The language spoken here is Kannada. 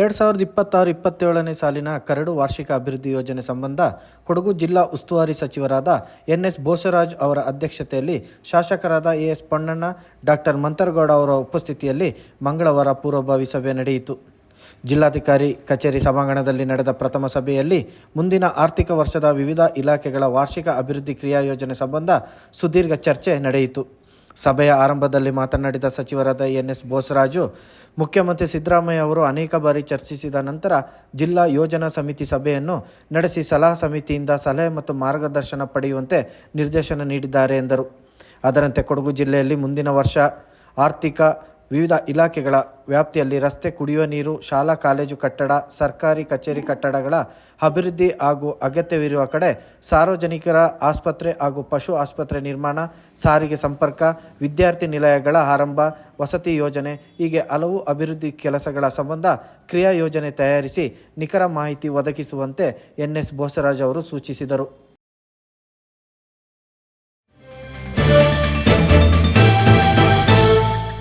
ಎರಡು ಸಾವಿರದ ಇಪ್ಪತ್ತಾರು ಇಪ್ಪತ್ತೇಳನೇ ಸಾಲಿನ ಕರಡು ವಾರ್ಷಿಕ ಅಭಿವೃದ್ಧಿ ಯೋಜನೆ ಸಂಬಂಧ ಕೊಡಗು ಜಿಲ್ಲಾ ಉಸ್ತುವಾರಿ ಸಚಿವರಾದ ಎನ್ ಎಸ್ ಬೋಸರಾಜ್ ಅವರ ಅಧ್ಯಕ್ಷತೆಯಲ್ಲಿ ಶಾಸಕರಾದ A S Pannanna doctor Mantargowda ಅವರ ಉಪಸ್ಥಿತಿಯಲ್ಲಿ ಮಂಗಳವಾರ ಪೂರ್ವಭಾವಿ ಸಭೆ ನಡೆಯಿತು. ಜಿಲ್ಲಾಧಿಕಾರಿ ಕಚೇರಿ ಸಭಾಂಗಣದಲ್ಲಿ ನಡೆದ ಪ್ರಥಮ ಸಭೆಯಲ್ಲಿ ಮುಂದಿನ ಆರ್ಥಿಕ ವರ್ಷದ ವಿವಿಧ ಇಲಾಖೆಗಳ ವಾರ್ಷಿಕ ಅಭಿವೃದ್ಧಿ ಕ್ರಿಯಾ ಯೋಜನೆ ಸಂಬಂಧ ಸುದೀರ್ಘ ಚರ್ಚೆ ನಡೆಯಿತು. ಸಭೆಯ ಆರಂಭದಲ್ಲಿ ಮಾತನಾಡಿದ ಸಚಿವರಾದ ಎನ್ ಎಸ್ ಬೋಸರಾಜು, ಮುಖ್ಯಮಂತ್ರಿ ಸಿದ್ದರಾಮಯ್ಯ ಅವರು ಅನೇಕ ಬಾರಿ ಚರ್ಚಿಸಿದ ನಂತರ ಜಿಲ್ಲಾ ಯೋಜನಾ ಸಮಿತಿ ಸಭೆಯನ್ನು ನಡೆಸಿ ಸಲಹಾ ಸಮಿತಿಯಿಂದ ಸಲಹೆ ಮತ್ತು ಮಾರ್ಗದರ್ಶನ ಪಡೆಯುವಂತೆ ನಿರ್ದೇಶನ ನೀಡಿದ್ದಾರೆ ಎಂದರು. ಅದರಂತೆ ಕೊಡಗು ಜಿಲ್ಲೆಯಲ್ಲಿ ಮುಂದಿನ ವರ್ಷ ಆರ್ಥಿಕ ವಿವಿಧ ಇಲಾಖೆಗಳ ವ್ಯಾಪ್ತಿಯಲ್ಲಿ ರಸ್ತೆ ಕುಡಿಯುವ ನೀರು, ಶಾಲಾ, ಕಾಲೇಜು ಕಟ್ಟಡ, ಸರ್ಕಾರಿ ಕಚೇರಿ ಕಟ್ಟಡಗಳ ಅಭಿವೃದ್ಧಿ ಹಾಗೂ ಅಗತ್ಯವಿರುವ ಕಡೆ ಸಾರ್ವಜನಿಕರ ಆಸ್ಪತ್ರೆ ಹಾಗೂ ಪಶು ಆಸ್ಪತ್ರೆ ನಿರ್ಮಾಣ, ಸಾರಿಗೆ ಸಂಪರ್ಕ, ವಿದ್ಯಾರ್ಥಿ ನಿಲಯಗಳ ಆರಂಭ, ವಸತಿ ಯೋಜನೆ, ಹೀಗೆ ಹಲವು ಅಭಿವೃದ್ಧಿ ಕೆಲಸಗಳ ಸಂಬಂಧ ಕ್ರಿಯಾ ಯೋಜನೆ ತಯಾರಿಸಿ ನಿಖರ ಮಾಹಿತಿ ಒದಗಿಸುವಂತೆ ಎನ್ ಎಸ್ ಬೋಸರಾಜ್ ಅವರು ಸೂಚಿಸಿದರು.